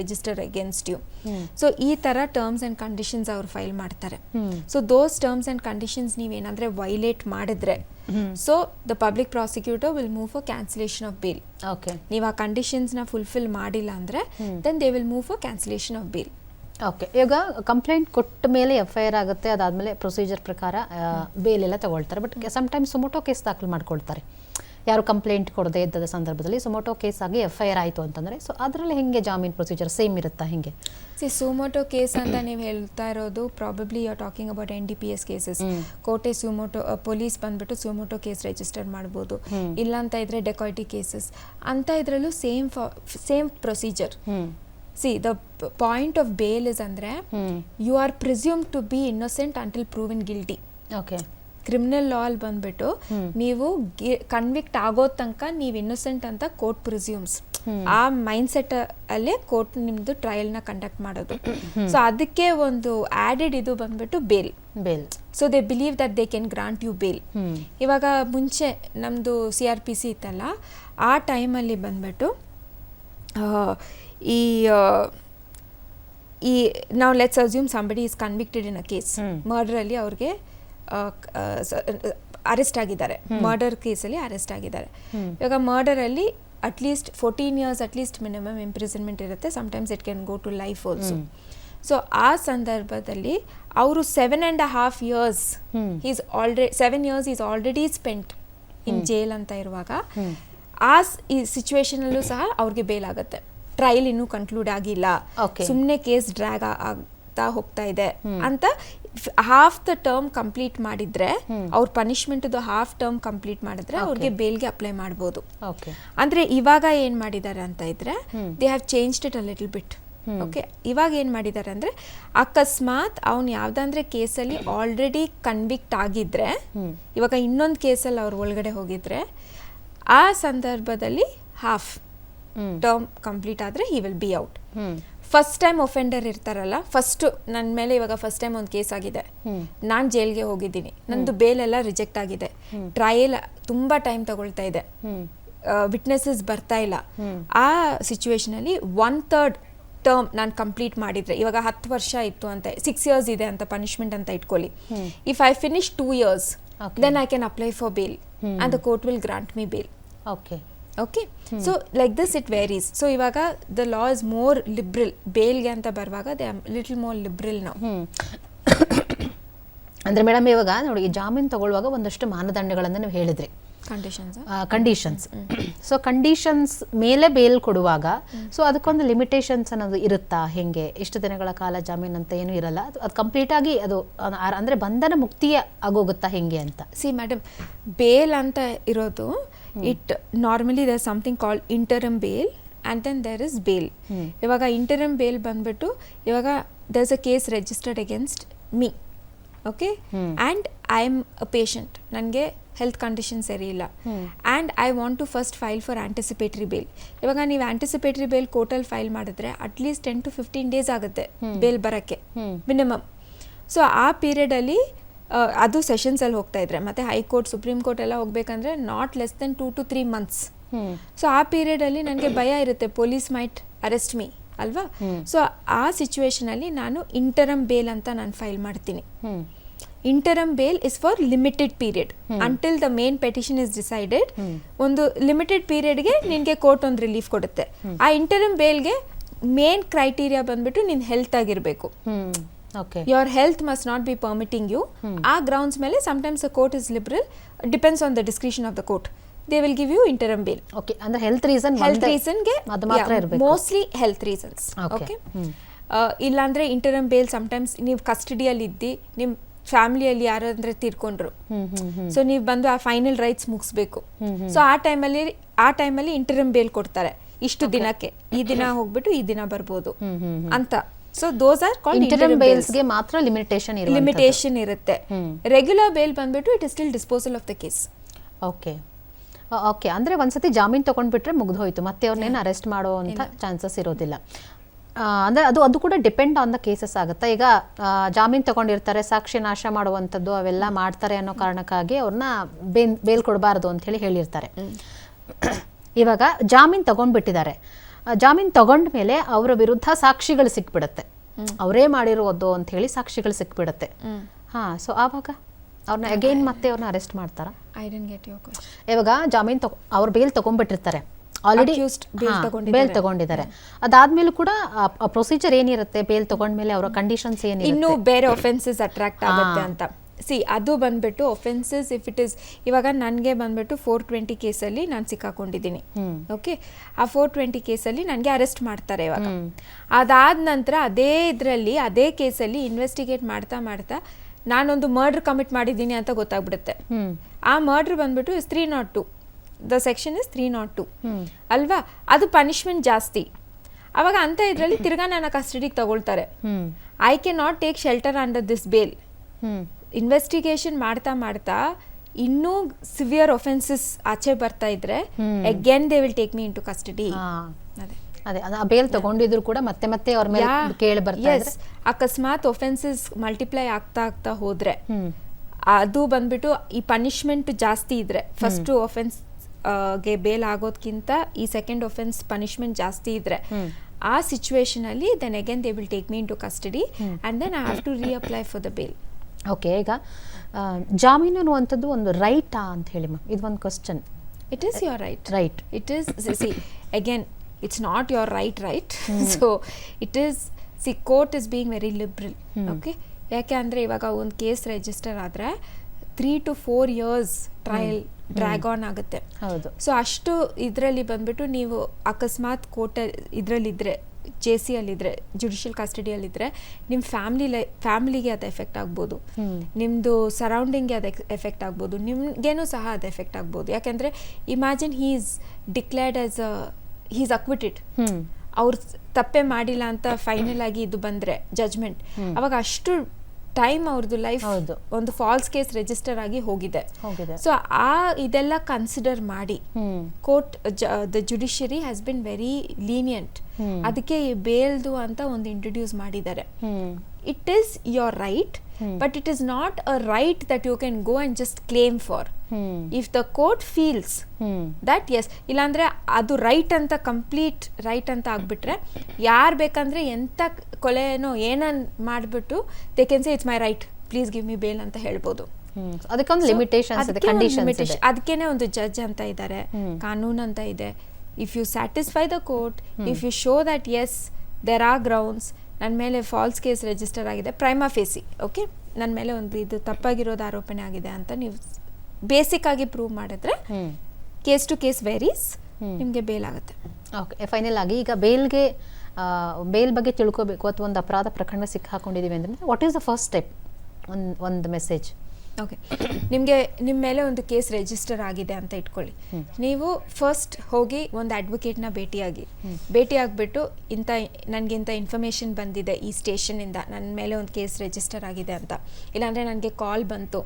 against you. You so ಈ ತರ ಟರ್ಮ್ಸ್ ಅಂಡ್ ಕಂಡೀಷನ್ಸ್ ಅವ್ರು ಫೈಲ್ ಮಾಡ್ತಾರೆ. So those terms and conditions ನೀವೇನಾದ್ರೆ violate ಮಾಡಿದ್ರೆ so the public prosecutor will move for cancellation of bail okay ನೀವು ಆ ಕಂಡೀಷನ್ಸ್ನ fulfil ಮಾಡಿಲ್ಲ ಅಂದ್ರೆ then they will move for cancellation of bail okay ಇವಾಗ complaint ಕೊಟ್ಟ ಮೇಲೆ ಎಫ್ ಐ ಆರ್ ಆಗುತ್ತೆ ಅದಾದಮೇಲೆ ಪ್ರೊಸೀಜರ್ ಪ್ರಕಾರ ಬೇಲ್ ಎಲ್ಲ ತಗೊಳ್ತಾರೆ. ಬಟ್ ಸಮ್ಟೈಮ್ಸ್ ಸುಮೋಟೋ ಕೇಸ್ ದಾಖಲು ಮಾಡ್ಕೊಳ್ತಾರೆ. ಯಾರು ಕಂಪ್ಲೇಂಟ್ ಕೊಡದೇ ಇದ್ದ ಸಂದರ್ಭದಲ್ಲಿ ಸುಮೋಟೋ ಕೇಸ್ ಆಗಿ ಎಫ್ ಐ ಆರ್ ಆಯಿತು ಅಂತಂದರೆ ಸೊ ಅದರಲ್ಲಿ ಹೆಂಗೆ ಜಾಮೀನು ಪ್ರೊಸೀಜರ್ ಸೇಮ್ ಇರುತ್ತಾ ಹೆಂಗೆ? ಸಿ ಸುಮೋಟೋ ಕೇಸ್ ಅಂತ ನೀವು ಹೇಳ್ತಾ ಇರೋದು probably you are talking about N D P S cases ಕೋಟೆ ಸುಮೋಟೋ ಪೊಲೀಸ್ ಬಂದ್ಬಿಟ್ಟು ಸುಮೋಟೋ ಕೇಸ್ ರಿಜಿಸ್ಟರ್ ಮಾಡ್ಬೋದು. ಇಲ್ಲ ಅಂತ ಇದ್ರೆ ಡೆಕಾಯ್ಟಿ ಕೇಸಸ್ ಅಂತ ಇದರಲ್ಲೂ same same procedure see the point of bail is ಅಂದ್ರೆ you are presume to be innocent until proven guilty okay criminal law ಅಲ್ಲಿ ಬಂದ್ಬಿಟ್ಟು ನೀವು ಕನ್ವಿಕ್ಟ್ ಆಗೋ ತನಕ ನೀವು ಇನ್ನೋಸೆಂಟ್ ಅಂತ ಕೋರ್ಟ್ ಪ್ರಿಸ್ಯೂಮ್ಸ್ ಆ ಮೈಂಡ್ ಸೆಟ್ ಅಲ್ಲೇ ಕೋರ್ಟ್ ನಿಮ್ದು ಟ್ರಯಲ್ನ ಕಂಡಕ್ಟ್ ಮಾಡೋದು. ಸೊ ಅದಕ್ಕೆ ಒಂದು ಆಡೆಡ್ ಇದು ಬಂದ್ಬಿಟ್ಟು bail bail so they believe that they can grant you bail ಇವಾಗ ಮುಂಚೆ ನಮ್ದು ಸಿ ಆರ್ ಪಿ ಸಿ ಇತ್ತಲ್ಲ ಆ ಟೈಮಲ್ಲಿ ಬಂದ್ಬಿಟ್ಟು ಈ ಈ ನಾವು let's assume somebody is convicted in a case ಮರ್ಡ್ರಲ್ಲಿ ಅವ್ರಿಗೆ ಅರೆಸ್ಟ್ ಆಗಿದ್ದಾರೆ. ಮರ್ಡರ್ ಕೇಸಲ್ಲಿ ಅರೆಸ್ಟ್ ಆಗಿದ್ದಾರೆ. ಇವಾಗ ಮರ್ಡರಲ್ಲಿ at least fourteen years at least minimum imprisonment ಇರುತ್ತೆ. Sometimes it can go to life also so ಆ ಸಂದರ್ಭದಲ್ಲಿ ಅವರು seven and half years is already seven years is already spent in jail ಅಂತ ಇರುವಾಗ ಆ ಈ ಸಿಚುವೇಶನಲ್ಲೂ ಸಹ ಅವ್ರಿಗೆ ಬೇಲ್ ಆಗುತ್ತೆ. ಟ್ರಯಲ್ ಇನ್ನೂ ಕನ್ಕ್ಲೂಡ್ ಆಗಿಲ್ಲ. ಸುಮ್ಮನೆ ಕೇಸ್ ಡ್ರ್ಯಾಗ್ ಆಗ್ತಾ ಹೋಗ್ತಾ ಇದೆ ಅಂತ ಹಾಫ್ ದ ಟರ್ಮ್ ಕಂಪ್ಲೀಟ್ ಮಾಡಿದ್ರೆ ಅವ್ರ ಪನಿಷ್ಮೆಂಟ್ ಹಾಫ್ ಟರ್ಮ್ ಕಂಪ್ಲೀಟ್ ಮಾಡಿದ್ರೆ ಅವ್ರಿಗೆ ಬೇಲ್ಗೆ ಅಪ್ಲೈ ಮಾಡ್ಬೋದು. ಅಂದ್ರೆ ಇವಾಗ ಏನ್ ಮಾಡಿದ್ದಾರೆ ಅಂತ ಇದ್ರೆ they have changed it a little bit okay ಇವಾಗ ಏನ್ ಮಾಡಿದ್ದಾರೆ ಅಂದ್ರೆ ಅಕಸ್ಮಾತ್ ಅವ್ನು ಯಾವ್ದಂದ್ರೆ ಕೇಸಲ್ಲಿ ಆಲ್ರೆಡಿ ಕನ್ವಿಕ್ಟ್ ಆಗಿದ್ರೆ ಇವಾಗ ಇನ್ನೊಂದು ಕೇಸಲ್ಲಿ ಅವ್ರ ಒಳಗಡೆ ಹೋಗಿದ್ರೆ ಆ ಸಂದರ್ಭದಲ್ಲಿ ಹಾಫ್ ಟರ್ಮ್ ಕಂಪ್ಲೀಟ್ ಆದ್ರೆ he will be out first time offender ಇರ್ತಾರಲ್ಲ ಫಸ್ಟ್ ನನ್ನ ಮೇಲೆ ಇವಾಗ ಫಸ್ಟ್ ಟೈಮ್ ಒಂದು ಕೇಸ್ ಆಗಿದೆ. ನಾನು ಜೈಲ್ಗೆ ಹೋಗಿದ್ದೀನಿ. ನಂದು ಬೇಲ್ ಎಲ್ಲ ರಿಜೆಕ್ಟ್ ಆಗಿದೆ. ಟ್ರಯಲ್ ತುಂಬಾ ಟೈಮ್ ತಗೊಳ್ತಾ ಇದೆ. ವಿಟ್ನೆಸಸ್ ಬರ್ತಾ ಇಲ್ಲ. ಆ ಸಿಚುವೇಶನ್ ಅಲ್ಲಿ ಒನ್ ಥರ್ಡ್ ಟರ್ಮ್ ನಾನು ಕಂಪ್ಲೀಟ್ ಮಾಡಿದ್ರೆ ಇವಾಗ ಹತ್ತು ವರ್ಷ ಇತ್ತು ಅಂತ ಸಿಕ್ಸ್ ಇಯರ್ಸ್ ಇದೆ ಅಂತ ಪನಿಷ್ಮೆಂಟ್ ಅಂತ ಇಟ್ಕೊಳ್ಳಿ. If I finish two years. Then I can apply for bail and the court will grant me bail okay okay so like this it varies so ಇವಾಗ the law is more liberal ಬೇಲ್ಗೆ ಅಂತ ಬರುವಾಗ they little more liberal ನಾವು ಅಂದರೆ madam ಇವಾಗ ನೋಡಿ ಜಾಮೀನು ತಗೊಳ್ಳುವಾಗ ಒಂದಷ್ಟು ಮಾನದಂಡಗಳನ್ನು ನೀವು ಹೇಳಿದ್ರಿ. ಕಂಡೀಷನ್ಸ್ ಕಂಡೀಷನ್ಸ್ ಸೊ ಕಂಡೀಷನ್ಸ್ ಮೇಲೆ ಬೇಲ್ ಕೊಡುವಾಗ ಸೊ ಅದಕ್ಕೊಂದು ಲಿಮಿಟೇಷನ್ಸ್ ಅನ್ನೋದು ಇರುತ್ತಾ? ಹೆಂಗೆ? ಎಷ್ಟು ದಿನಗಳ ಕಾಲ ಜಾಮೀನು ಅಂತ ಏನು ಇರಲ್ಲ. ಅದು ಕಂಪ್ಲೀಟ್ ಆಗಿ ಅದು ಅಂದ್ರೆ ಬಂಧನ ಮುಕ್ತಿಯ ಆಗೋಗುತ್ತಾ ಹೆಂಗೆ ಅಂತ? ಸಿ ಮೇಡಮ್ ಬೇಲ್ ಅಂತ ಇರೋದು it normally there something call interim bail and then there is bail ಇವಾಗ ಇಂಟರಮ್ ಬೇಲ್ ಬಂದ್ಬಿಟ್ಟು ಇವಾಗ there is a case registered against me okay and I am a patient ನನಗೆ ಹೆಲ್ತ್ ಕಂಡೀಷನ್ ಸರಿ ಇಲ್ಲ. And I want to first file for anticipatory bail ಇವಾಗ ನೀವು anticipatory bail ಕೋರ್ಟಲ್ಲಿ file ಮಾಡಿದ್ರೆ at least ten to fifteen days ಆಗುತ್ತೆ bail ಬರೋಕ್ಕೆ. Minimum so ಆ ಪೀರಿಯಡಲ್ಲಿ ಅದು ಸೆಷನ್ಸಲ್ಲಿ ಹೋಗ್ತಾ ಇದ್ರೆ ಮತ್ತೆ ಹೈಕೋರ್ಟ್ ಸುಪ್ರೀಂ ಕೋರ್ಟ್ ಎಲ್ಲ ಹೋಗ್ಬೇಕಂದ್ರೆ not less than two to three months so ಆ ಪೀರಿಯಡಲ್ಲಿ ನನಗೆ ಭಯ ಇರುತ್ತೆ ಪೊಲೀಸ್ ಮೈಟ್ ಅರೆಸ್ಟ್ ಮೀ ಅಲ್ವಾ? ಸೊ ಆ ಸಿಚುವೇಶನಲ್ಲಿ ನಾನು ಇಂಟರಮ್ ಬೇಲ್ ಅಂತ ನಾನು ಫೈಲ್ ಮಾಡ್ತೀನಿ. Interim bail is for limited period until the main petition is decided ಒಂದು ಲಿಮಿಟೆಡ್ ಪೀರಿಯಡ್ಗೆ ನಿನಗೆ ಕೋರ್ಟ್ ಒಂದು ರಿಲೀಫ್ ಕೊಡುತ್ತೆ. ಆ ಇಂಟರಮ್ ಬೇಲ್ಗೆ ಮೇನ್ ಕ್ರೈಟೀರಿಯಾ ಬಂದ್ಬಿಟ್ಟು ನಿನ್ ಹೆಲ್ತ್ ಆಗಿರಬೇಕು. Your health must not be permitting you ಆ ಗ್ರೌಂಡ್ಸ್ ಮೇಲೆ sometimes the court is liberal depends on the discretion of the court they will give you interim bail okay ಅಂದ್ರೆ health reason health ರೀಸನ್ಗೆ mostly health reasons okay ಇಲ್ಲಾಂದ್ರೆ interim bale sometimes ನೀವು ಕಸ್ಟಡಿಯಲ್ಲಿ ಇದ್ದು ನಿಮ್ಮ ಫ್ಯಾಮಿಲಿಯಲ್ಲಿ ಅಲ್ಲಿ ತೀರ್ಕೊಂಡ್ರು. ಹ್ಮ್ ಹ್ಮ್ ಹ್ಮ್. ಸೊ ನೀವು ಬಂದು ಆ ಫೈನಲ್ ರೈಟ್ಸ್ ಮುಗಿಸ್ಬೇಕು. ಸೊ ಆ ಟೈಮಲ್ಲಿ ಆ ಟೈಮಲ್ಲಿ ಇಂಟರ್ಮ್ ಬೇಲ್ ಕೊಡ್ತಾರೆ. ಇಷ್ಟು ದಿನಕ್ಕೆ. ಈ ದಿನ ಹೋಗ್ಬಿಟ್ಟು ಈ ದಿನ ಬರ್ಬೋದು ಅಂತ. So those are called interim ಬೇಲ್ಸ್ಗೆ ಮಾತ್ರ ಲಿಮಿಟೇಷನ್ ಇರುತ್ತೆ ಲಿಮಿಟೇಷನ್ ಇರುತ್ತೆ. ರೆಗ್ಯುಲರ್ ಬೇಲ್ ಬಂದ್ಬಿಟ್ಟು it is still disposal of the case okay okay ಅಂದರೆ ಒಂದ್ಸತಿ ಜಾಮೀನು ತೊಗೊಂಡ್ಬಿಟ್ರೆ ಮುಗ್ದೋಯ್ತು ಮತ್ತೆ ಅವ್ರನ್ನೇನು ಅರೆಸ್ಟ್ ಮಾಡುವಂಥ ಚಾನ್ಸಸ್ ಇರೋದಿಲ್ಲ. ಅಂದ್ರೆ ಅದು ಅದು ಕೂಡ ಡಿಪೆಂಡ್ ಆನ್ ದ ಕೇಸಸ್ ಆಗುತ್ತೆ. ಈಗ ಜಾಮೀನು ತಗೊಂಡಿರ್ತಾರೆ ಸಾಕ್ಷಿ ನಾಶ ಮಾಡುವಂಥದ್ದು ಅವೆಲ್ಲ ಮಾಡ್ತಾರೆ ಅನ್ನೋ ಕಾರಣಕ್ಕಾಗಿ ಅವ್ರನ್ನ ಬೇಲ್ ಬೇಲ್ ಕೊಡಬಾರ್ದು ಅಂತ ಹೇಳಿ ಹೇಳಿರ್ತಾರೆ ಇವಾಗ ಜಾಮೀನು ತಗೊಂಡ್ಬಿಟ್ಟಿದ್ದಾರೆ. ಜಾಮೀನು ತಗೊಂಡ ಮೇಲೆ ಅವರ ವಿರುದ್ಧ ಸಾಕ್ಷಿಗಳು ಸಿಕ್ಬಿಡುತ್ತೆ. ಅವರೇ ಮಾಡಿರೋದು ಅಂತ ಹೇಳಿ ಸಾಕ್ಷಿಗಳು ಸಿಕ್ಬಿಡುತ್ತೆ. ಹಾ ಸೊ ಆವಾಗ ಅವ್ರನ್ನ ಅಗೈನ್ ಮತ್ತೆ ಅವ್ರನ್ನ ಅರೆಸ್ಟ್ ಮಾಡ್ತಾರಾ? ಐ ಗೆಟ್ ಇವಾಗ ಜಾಮೀನು ತಗೊ ಅವ್ರ ಬೇಲ್ ತಗೊಂಡ್ಬಿಟ್ಟಿರ್ತಾರೆ. ಆಲ್ರೆಡಿ. ಬೇಲ್ ತಗೊಂಡಿದ್ದಾರೆ. ಅದಾದ್ಮೇಲೂ ಕೂಡ ಪ್ರೊಸೀಜರ್ ಏನಿರುತ್ತೆ? ಬೇಲ್ ತಗೊಂಡ್ಮೇಲೆ ಅವರ ಕಂಡೀಷನ್ಸ್ ಇನ್ನು ಏನಿರುತ್ತೆ ಬೇರೆ ಒಫೆನ್ಸಸ್ ಅಟ್ರಾಕ್ಟ್ ಆಗುತ್ತೆ ಅಂತ. ಸಿ ಅದು ಬಂದ್ಬಿಟ್ಟು ಒಫೆನ್ಸಸ್ ಇಫ್ ಇಟ್ ಇಸ್ ಇವಾಗ ನನಗೆ ಬಂದ್ಬಿಟ್ಟು ಫೋರ್ ಟ್ವೆಂಟಿ ಕೇಸಲ್ಲಿ ನಾನು ಸಿಕ್ಕಾಕೊಂಡಿದ್ದೀನಿ. ಓಕೆ ಆ ಫೋರ್ ಟ್ವೆಂಟಿ ಕೇಸಲ್ಲಿ ನನಗೆ ಅರೆಸ್ಟ್ ಮಾಡ್ತಾರೆ ಇವಾಗ. ಅದಾದ ನಂತರ ಅದೇ ಇದರಲ್ಲಿ ಅದೇ ಕೇಸಲ್ಲಿ ಇನ್ವೆಸ್ಟಿಗೇಟ್ ಮಾಡ್ತಾ ಮಾಡ್ತಾ ನಾನೊಂದು ಮರ್ಡ್ರ್ ಕಮಿಟ್ ಮಾಡಿದ್ದೀನಿ ಅಂತ ಗೊತ್ತಾಗ್ಬಿಡುತ್ತೆ. ಆ ಮರ್ಡ್ರ್ ಬಂದ್ಬಿಟ್ಟು is three not two the section is three not two ಅಲ್ವಾ? ಅದು ಪನಿಷ್ಮೆಂಟ್ ಜಾಸ್ತಿ. ಅವಾಗ ಅಂತ ಇದರಲ್ಲಿ <coughs> ತಿರ್ಗಾ ನನ್ನ ಕಸ್ಟಡಿಗೆ ತಗೊಳ್ತಾರೆ. I can not take shelter under this bail investigation ಮಾಡ್ತಾ ಮಾಡ್ತಾ ಇನ್ನೂ ಸಿವಿಯರ್ ಒಫೆನ್ಸಸ್ ಆಚೆ ಬರ್ತಾ ಇದ್ರೆ. Again they will take me into custody ಅದೇ. ಆ ಬೇಲ್ ತಗೊಂಡಿದ್ರು ಕೂಡ ಮತ್ತೆ ಮತ್ತೆ ಅವ್ರ ಮೇಲೆ ಕೇಳಿ ಬರ್ತಾ. ಅಕಸ್ಮಾತ್ ಒಫೆನ್ಸಸ್ ಮಲ್ಟಿಪ್ಲೈ ಆಗ್ತಾ ಆಗ್ತಾ ಹೋದ್ರೆ ಅದು ಬಂದ್ಬಿಟ್ಟು ಈ ಪನಿಷ್ಮೆಂಟ್ ಜಾಸ್ತಿ ಇದ್ರೆ ಫಸ್ಟ್ ಒಫೆನ್ಸ್ ಗೆ ಬೇಲ್ ಆಗೋದಕ್ಕಿಂತ ಈ ಸೆಕೆಂಡ್ ಒಫೆನ್ಸ್ ಪನಿಷ್ಮೆಂಟ್ ಜಾಸ್ತಿ ಇದ್ರೆ ಆ ಸಿಚುವೇಶನ್ ಅಲ್ಲಿ then again they will take me into custody and then I have to reapply for the bail okay ಈಗ ಜಾಮೀನು ಅನ್ನುವಂಥದ್ದು ಒಂದು ರೈಟಾ ಅಂತ ಹೇಳಿ ಮ್ಯಾಮ್ ಇದು ಒಂದು question it is your right right it is see again it's not your right right so it is see court is being very liberal okay ಯಾಕೆ ಅಂದರೆ ಇವಾಗ ಒಂದು ಕೇಸ್ ರಿಜಿಸ್ಟರ್ ಆದರೆ three two four years trial drag on ಆಗುತ್ತೆ. ಹೌದು. So ಅಷ್ಟು ಇದರಲ್ಲಿ ಬಂದ್ಬಿಟ್ಟು ನೀವು ಅಕಸ್ಮಾತ್ ಕೋರ್ಟ್ ಇದರಲ್ಲಿದ್ದರೆ ಜೆ ಸಿ ಅಲ್ಲಿದ್ದರೆ ಜುಡಿಷಿಯಲ್ ಕಸ್ಟಡಿಯಲ್ಲಿದ್ದರೆ ನಿಮ್ಮ ಫ್ಯಾಮಿಲಿ ಲೈ ಫ್ಯಾಮಿಲಿಗೆ ಅದು ಎಫೆಕ್ಟ್ ಆಗ್ಬೋದು. ನಿಮ್ದು ನಿಮ್ಮದು ಸರೌಂಡಿಂಗ್ಗೆ ಅದು ಎಫೆಕ್ಟ್ ಆಗ್ಬೋದು. ನಿಮ್ಗೇನು ಸಹ ಅದು ಎಫೆಕ್ಟ್ ಆಗ್ಬೋದು. ಯಾಕೆಂದರೆ imagine he is declared as a he is acquitted ಅವ್ರು ತಪ್ಪೇ ಮಾಡಿಲ್ಲ ಅಂತ ಫೈನಲ್ ಆಗಿ ಇದು ಬಂದರೆ ಜಜ್ಮೆಂಟ್ ಅವಾಗ ಅಷ್ಟು ಟೈಮ್ ಅವ್ರದ್ದು ಲೈಫ್. ಒಂದು ಫಾಲ್ಸ್ ಕೇಸ್ ರಿಜಿಸ್ಟರ್ ಆಗಿ ಹೋಗಿದೆ. ಹೋಗಿದೆ. ಸೊ ಆ ಇದೆಲ್ಲ ಕನ್ಸಿಡರ್ ಮಾಡಿ. Court the judiciary has been very lenient. ಅದಕ್ಕೆ ಬೇಲ್ದು ಅಂತ ಒಂದು ಇಂಟ್ರೊಡ್ಯೂಸ್ ಮಾಡಿದ್ದಾರೆ. It is your right but it is not a right that you can go and just claim for hmm if the court feels hmm. that yes, ಇಲ್ಲಾಂದ್ರೆ ಅದು right ಅಂತ complete right ಅಂತ ಆಗ್ಬಿಟ್ರೆ ಯಾರು ಬೇಕಂದ್ರೆ ಎಂಥ ಕೊಲೆನೋ ಏನನ್ ಮಾಡಿಬಿಟ್ಟು they can say it's my right please give me bail ಅಂತ ಹೇಳ್ಬೋದು. ಅದಕ್ಕೊಂದು ಲಿಮಿಟೇಷನ್ಸ್ ಇದೆ ಕಂಡೀಷನ್ಸ್ ಅದಕ್ಕೇನೆ ಒಂದು ಜಡ್ಜ್ ಅಂತ ಇದ್ದಾರೆ. ಕಾನೂನು ಅಂತ ಇದೆ. If you satisfy the court if you show that is there are grounds ನನ್ನ ಮೇಲೆ ಫಾಲ್ಸ್ ಕೇಸ್ ರಿಜಿಸ್ಟರ್ ಆಗಿದೆ ಪ್ರೈಮಾ ಫೇಸಿ ಓಕೆ ನನ್ನ ಮೇಲೆ ಒಂದು ಇದು ತಪ್ಪಾಗಿರೋದು ಆರೋಪಣೆ ಆಗಿದೆ ಅಂತ ನೀವು ಬೇಸಿಕ್ ಆಗಿ ಪ್ರೂವ್ ಮಾಡಿದ್ರೆ ಕೇಸ್ ಟು ಕೇಸ್ ವೆರೀಸ್ ನಿಮಗೆ ಬೇಲ್ ಆಗುತ್ತೆ. ಓಕೆ ಫೈನಲ್ ಆಗಿ ಈಗ ಬೇಲ್ಗೆ ಬೇಲ್ ಬಗ್ಗೆ ತಿಳ್ಕೋಬೇಕು ಅಥವಾ ಒಂದು ಅಪರಾಧ ಪ್ರಕರಣ ಸಿಕ್ಕಾಕೊಂಡಿದ್ದೀವಿ ಅಂದರೆ what is the first step ಒಂದು ಒಂದು ಮೆಸೇಜ್ ಓಕೆ ನಿಮಗೆ ನಿಮ್ಮ ಮೇಲೆ ಒಂದು ಕೇಸ್ ರಿಜಿಸ್ಟರ್ ಆಗಿದೆ ಅಂತ ಇಟ್ಕೊಳ್ಳಿ. ನೀವು ಫಸ್ಟ್ ಹೋಗಿ ಒಂದು ಅಡ್ವೊಕೇಟ್ನ ಭೇಟಿಯಾಗಿ. ಭೇಟಿ ಆಗಿಬಿಟ್ಟು ಇಂಥ ನನಗೆ ಇಂಥ ಇನ್ಫಾರ್ಮೇಷನ್ ಬಂದಿದೆ ಈ ಸ್ಟೇಷನಿಂದ ನನ್ನ ಮೇಲೆ ಒಂದು ಕೇಸ್ ರಿಜಿಸ್ಟರ್ ಆಗಿದೆ ಅಂತ. ಇಲ್ಲಾಂದರೆ ನನಗೆ ಕಾಲ್ ಬಂತು.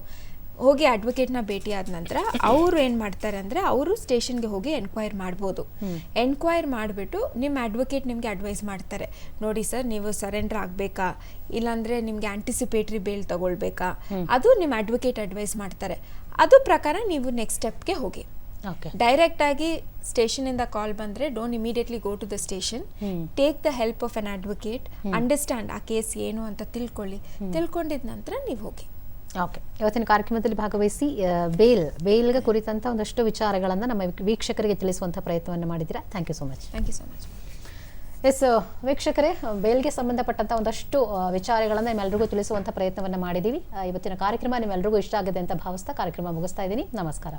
ಹೋಗಿ ಅಡ್ವೊಕೇಟ್ನ ಭೇಟಿ ಆದ ನಂತರ ಅವರು ಏನು ಮಾಡ್ತಾರೆ ಅಂದರೆ ಅವರು ಸ್ಟೇಷನ್ಗೆ ಹೋಗಿ ಎನ್ಕ್ವೈರ್ ಮಾಡ್ಬೋದು. ಎನ್ಕ್ವೈರ್ ಮಾಡಿಬಿಟ್ಟು ನಿಮ್ಮ ಅಡ್ವೊಕೇಟ್ ನಿಮಗೆ ಅಡ್ವೈಸ್ ಮಾಡ್ತಾರೆ. ನೋಡಿ ಸರ್ ನೀವು ಸರೆಂಡರ್ ಆಗಬೇಕಾ? ಇಲ್ಲಾಂದರೆ ನಿಮಗೆ ಆಂಟಿಸಿಪೇಟ್ರಿ ಬೇಲ್ ತಗೊಳ್ಬೇಕಾ? ಅದು ನಿಮ್ಮ ಅಡ್ವೊಕೇಟ್ ಅಡ್ವೈಸ್ ಮಾಡ್ತಾರೆ. ಅದು ಪ್ರಕಾರ ನೀವು ನೆಕ್ಸ್ಟ್ ಸ್ಟೆಪ್ಗೆ ಹೋಗಿ. ಡೈರೆಕ್ಟ್ ಆಗಿ ಸ್ಟೇಷನ್ ಇಂದ ಕಾಲ್ ಬಂದ್ರೆ don't immediately go to the station take the help of an advocate understand ಆ ಕೇಸ್ ಏನು ಅಂತ ತಿಳ್ಕೊಳ್ಳಿ. ತಿಳ್ಕೊಂಡಿದ ನಂತರ ನೀವು ಹೋಗಿ. ಓಕೆ ಇವತ್ತಿನ ಕಾರ್ಯಕ್ರಮದಲ್ಲಿ ಭಾಗವಹಿಸಿ ಬೇಲ್ ಬೇಲ್ಗೆ ಕುರಿತಂತ ಒಂದಷ್ಟು ವಿಚಾರಗಳನ್ನು ನಮ್ಮ ವೀಕ್ಷಕರಿಗೆ ತಿಳಿಸುವಂಥ ಪ್ರಯತ್ನವನ್ನು ಮಾಡಿದ್ದೀರಾ? Thank you so much thank you so much yes ವೀಕ್ಷಕರೇ ಬೇಲ್ಗೆ ಸಂಬಂಧಪಟ್ಟಂಥ ಒಂದಷ್ಟು ವಿಚಾರಗಳನ್ನು ನಿಮ್ಮೆಲ್ಲರಿಗೂ ತಿಳಿಸುವಂಥ ಪ್ರಯತ್ನವನ್ನು ಮಾಡಿದ್ದೀವಿ. ಇವತ್ತಿನ ಕಾರ್ಯಕ್ರಮ ನಿಮ್ಮೆಲ್ಲರಿಗೂ ಇಷ್ಟ ಆಗಿದೆ ಅಂತ ಭಾವಿಸ್ತಾ ಕಾರ್ಯಕ್ರಮ ಮುಗಿಸ್ತಾ ಇದ್ದೀನಿ. ನಮಸ್ಕಾರ.